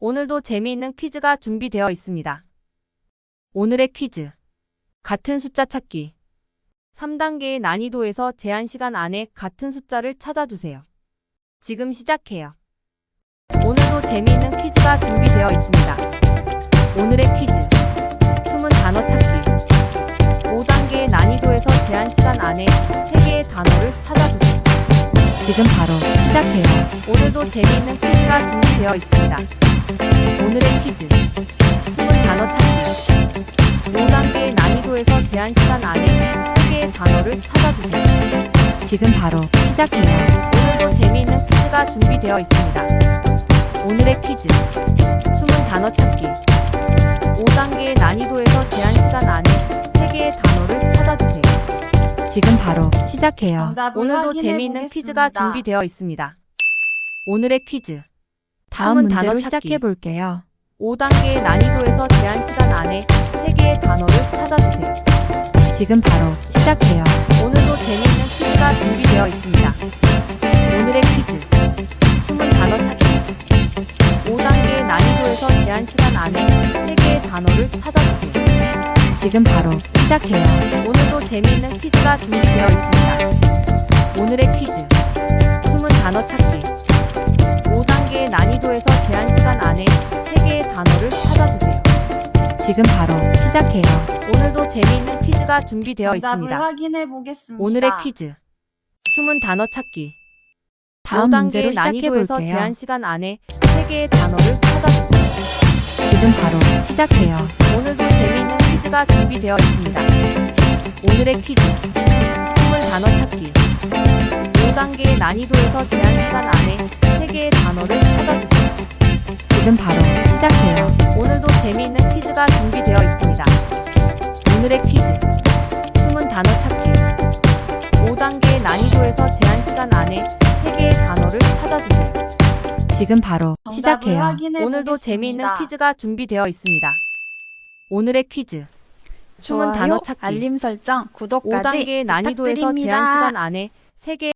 오늘도 재미있는 퀴즈가 준비되어 있습니다. 오늘의 퀴즈. 같은 숫자 찾기. 3단계의 난이도에서 제한 시간 안에 같은 숫자를 찾아주세요. 지금 시작해요. 오늘도 재미있는 퀴즈가 준비되어 있습니다. 오늘의 퀴즈. 숨은 단어 찾기. 5단계의 난이도에서 제한 시간 안에 3개의 단어를 찾아주세요. 지금 바로 시작해요. 오늘도 재미있는 퀴즈가 준비되어 있습니다. 오늘의 퀴즈. 숨은 단어 찾기. 5단계의 난이도에서 제한 시간 안에 3개의 단어를 찾아주세요. 지금 바로 시작해요. 오늘도 재미있는 퀴즈가 준비되어 있습니다. 오늘의 퀴즈. 숨은 단어 찾기. 5단계의 난이도에서 제한 시간 안에 지금 바로 시작해요. 오늘도 재미있는 보겠습니다. 퀴즈가 준비되어 있습니다. 오늘의 퀴즈. 다음 숨은 문제로 단어 시작해. 볼게요. 5단계의 난이도에서 제한 시간 안에 3개의 단어를 찾아주세요. 지금 바로 시작해요. 오늘도 재미있는 퀴즈가 준비되어 있습니다. 오늘의 퀴즈. 숨은 단어 찾기. 5단계의 난이도에서 제한 시간 안에 3개의 단어를 찾아주세요. 지금 바로 시작해요. 오늘도 재미있는 퀴즈가 준비되어 있습니다. 오늘의 퀴즈. 숨은 단어 찾기. 5단계의 난이도에서 제한 시간 안에 3개의 단어를 찾아주세요. 지금 바로 시작해요. 오늘도 재미있는 퀴즈가 준비되어 있습니다. 확인해 보겠습니다. 오늘의 퀴즈. 숨은 단어 찾기. 다음 5단계의 문제로 시작해 볼게요. 제한 시간 안에 3개의 단어를 찾아주세요. 지금 바로 시작해요. 오늘도 재미있는 퀴즈가 준비되어 있습니다. 오늘의 퀴즈. 숨은 단어 찾기. 5단계의 난이도에서 제한 시간 안에 3개의 단어를 찾아주세요. 지금 바로 시작해요. 오늘도 재미있는 퀴즈가 준비되어 있습니다. 오늘의 퀴즈. 숨은 단어 찾기. 5단계의 난이도에서 제한 시간 안에 3개의 단어를 찾아주세요. 지금 바로 시작해요. 오늘도. 재미있는 퀴즈가 준비되어 있습니다. 오늘의 퀴즈. 숨은 좋아요, 단어 찾기. 알림 설정, 구독까지 5단계의 난이도에서 부탁드립니다. 제한 시간 안에 3개